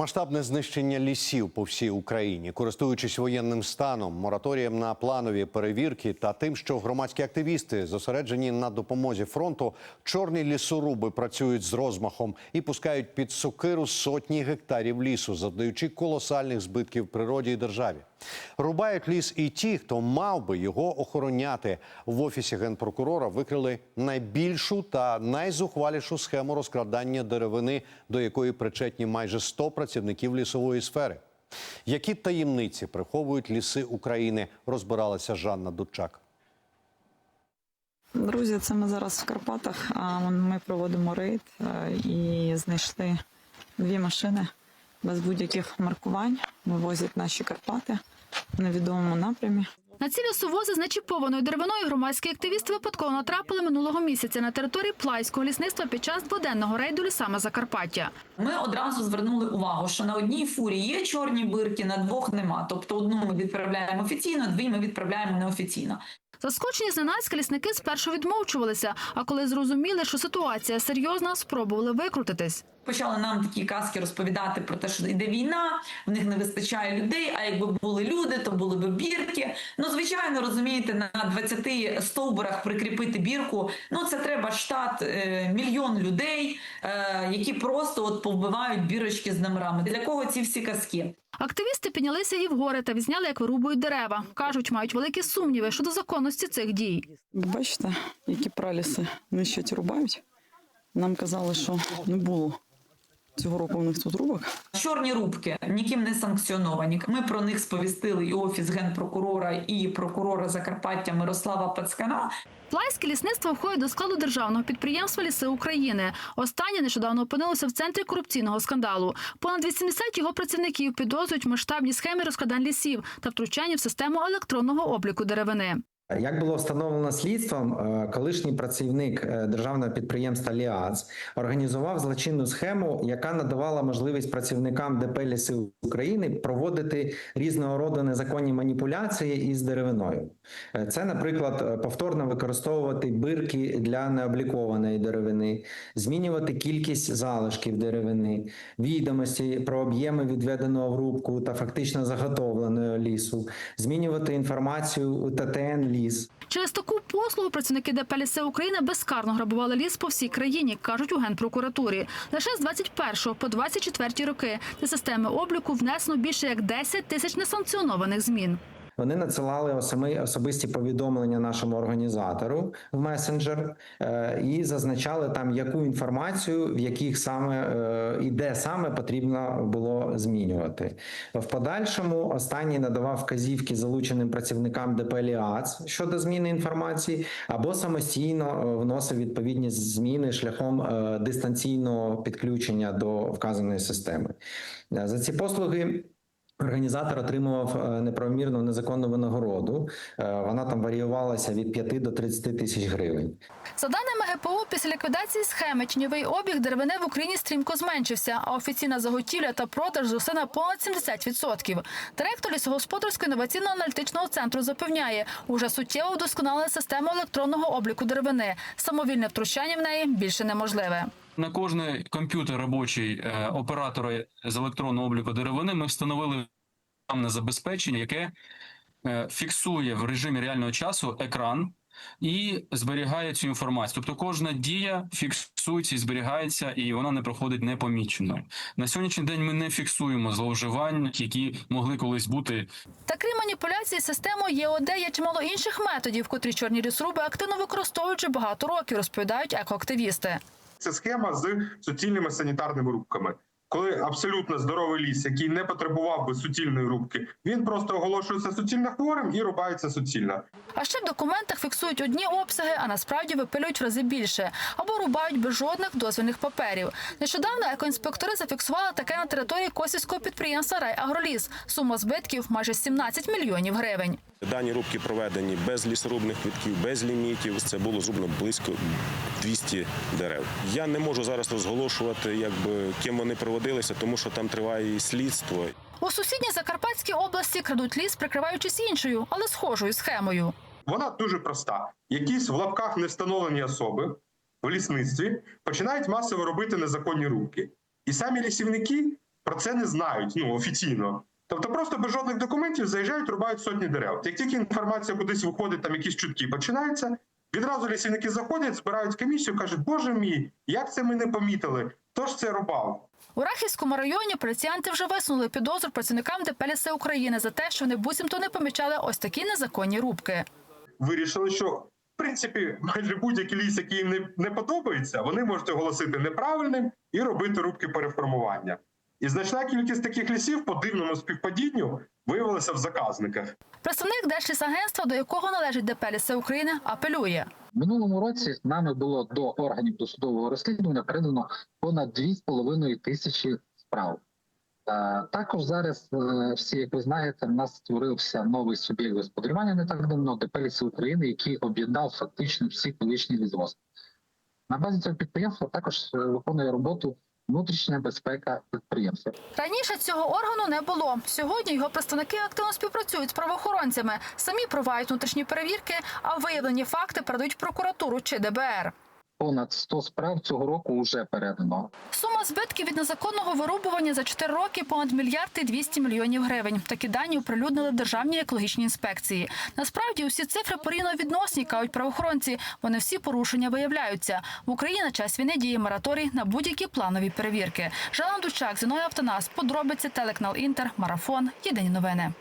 Масштабне знищення лісів по всій Україні, користуючись воєнним станом, мораторієм на планові перевірки та тим, що громадські активісти зосереджені на допомозі фронту, чорні лісоруби працюють з розмахом і пускають під сокиру сотні гектарів лісу, завдаючи колосальних збитків природі і державі. Рубають ліс і ті, хто мав би його охороняти. В офісі генпрокурора викрили найбільшу та найзухвалішу схему розкрадання деревини, до якої причетні майже 100 працівників лісової сфери. Які таємниці приховують ліси України, розбиралася Жанна Дудчак. Друзі, це ми зараз в Карпатах. а Ми проводимо рейд е, і знайшли дві машини без будь-яких маркувань. Вивозять наші Карпати в невідомому напрямі. На ці лісовози з нечіпованою деревиною громадські активісти випадково натрапили минулого місяця на території Плайського лісництва під час дводенного рейду лісами Закарпаття. Ми одразу звернули увагу, що на одній фурі є чорні бирки, на двох нема. Тобто одну ми відправляємо офіційно, дві ми відправляємо неофіційно. Заскочені зненацька лісники спершу відмовчувалися, а коли зрозуміли, що ситуація серйозна, спробували викрутитись. Почали нам такі казки розповідати про те, що йде війна, в них не вистачає людей. А якби були люди, то були б бірки. Ну, звичайно, розумієте, на 20 стовбурах прикріпити бірку. Ну це треба штат е, мільйон людей, е, які просто от повбивають бірочки з номерами. Для кого ці всі казки? Активісти піднялися і в гори та відзняли, як вирубують дерева. кажуть, мають великі сумніви щодо законності цих дій. Бачите, які праліси нищать рубають. Нам казали, що не було цього року в них тут рубок. Чорні рубки ніким не санкціоновані. Ми про них сповістили і офіс генпрокурора, і прокурора Закарпаття Мирослава Пацкана. Плайське лісництво входить до складу державного підприємства Ліси України. Останнє нещодавно опинилося в центрі корупційного скандалу. Понад 80 його працівників підозрюють в масштабній схемі розкрадань лісів та втручання в систему електронного обліку деревини. Як було встановлено слідством, е, колишній працівник е, державного підприємства Ліац організував злочинну схему, яка надавала можливість працівникам ДП «Ліси України проводити різного роду незаконні маніпуляції із деревиною. Е, Це, наприклад, повторно використовувати бирки для необлікованої деревини, змінювати кількість залишків деревини, відомості про об'єми відведеного в рубку та фактично заготовленого лісу, змінювати інформацію у ТТН ліс. Через таку послугу працівники ДП «Ліси України безкарно грабували ліс по всій країні, кажуть у генпрокуратурі. Лише з 21 по 24 роки до системи обліку внесено більше як 10 тисяч несанкціонованих змін. Вони надсилали осами- особисті повідомлення нашому організатору в месенджер е, і зазначали там, яку інформацію, в яких саме е, і де саме потрібно було змінювати. В подальшому останній надавав вказівки залученим працівникам ДП щодо зміни інформації, або самостійно е, вносив відповідні зміни шляхом дистанційного підключення до вказаної системи. За ці послуги. Організатор отримував е, неправомірну незаконну винагороду. Е, Вона там варіювалася від 5 до 30 тисяч гривень. За даними ГПУ, після ліквідації схеми тіньовий обіг деревини в Україні стрімко зменшився, а офіційна заготівля та продаж зросли на понад 70%. Директор лісогосподарського інноваційно-аналітичного центру запевняє, уже суттєво вдосконалена система електронного обліку деревини. Самовільне втручання в неї більше неможливе. На кожний комп'ютер робочий е, оператора з електронного обліку деревини ми встановили програмне забезпечення, яке е, фіксує в режимі реального часу екран і зберігає цю інформацію. Тобто кожна дія фіксується і зберігається, і вона не проходить непомічено. На сьогоднішній день ми не фіксуємо зловживань, які могли колись бути Та крім маніпуляції системою ЄОД є чимало інших методів, котрі чорні лісруби активно використовують багато років, розповідають екоактивісти. Це схема з суцільними санітарними рубками. Коли абсолютно здоровий ліс, який не потребував би суцільної рубки, він просто оголошується суцільно хворим і рубається суцільно. А ще в документах фіксують одні обсяги, а насправді випилюють в рази більше або рубають без жодних дозвільних паперів. Нещодавно екоінспектори зафіксували таке на території косівського підприємства «Райагроліс». Сума збитків майже 17 мільйонів гривень. Дані рубки проведені без лісорубних квитків, без лімітів. Це було зроблено близько 200 дерев. Я не можу зараз розголошувати, якби ким вони проводилися, тому що там триває і слідство. У сусідній Закарпатській області крадуть ліс, прикриваючись іншою, але схожою схемою. Вона дуже проста. Якісь в лапках не встановлені особи в лісництві починають масово робити незаконні рубки. І самі лісівники про це не знають ну офіційно. Тобто просто без жодних документів заїжджають, рубають сотні дерев. Як тільки інформація кудись виходить, там якісь чутки починаються, відразу лісівники заходять, збирають комісію, кажуть, боже мій, як це ми не помітили? Хто ж це рубав? У Рахівському районі поліціянти вже висунули підозру працівникам ДП «Ліси України за те, що вони буцімто не помічали ось такі незаконні рубки. Вирішили, що в принципі майже будь-який ліс, який їм не, не подобається, вони можуть оголосити неправильним і робити рубки переформування. І значна кількість таких лісів по дивному співпадінню виявилася в заказниках. Представник Держлісагентства, до якого належить ДП «Ліси України, апелює. Минулому році нами було до органів досудового розслідування передано понад 2,5 тисячі справ. Е, Також зараз е, всі, як ви знаєте, в нас створився новий суб'єкт господарювання не так давно ДП «Ліси України, який об'єднав фактично всі колишні лісгоспи. На базі цього підприємства також е, виконує роботу внутрішня безпека підприємства. Раніше цього органу не було. Сьогодні його представники активно співпрацюють з правоохоронцями, самі проводять внутрішні перевірки, а виявлені факти передають прокуратуру чи ДБР. Понад 100 справ цього року вже передано. Сума збитків від незаконного вирубування за 4 роки понад мільярд і 200 мільйонів гривень. Такі дані оприлюднили в державній екологічній інспекції. Насправді усі цифри порівняно відносні, кажуть правоохоронці. Вони всі порушення виявляються. В Україні на час війни діє мораторій на будь-які планові перевірки. Жанна Дучак, Зіною Автонас, подробиці телеканал Інтер, марафон. Єдині новини.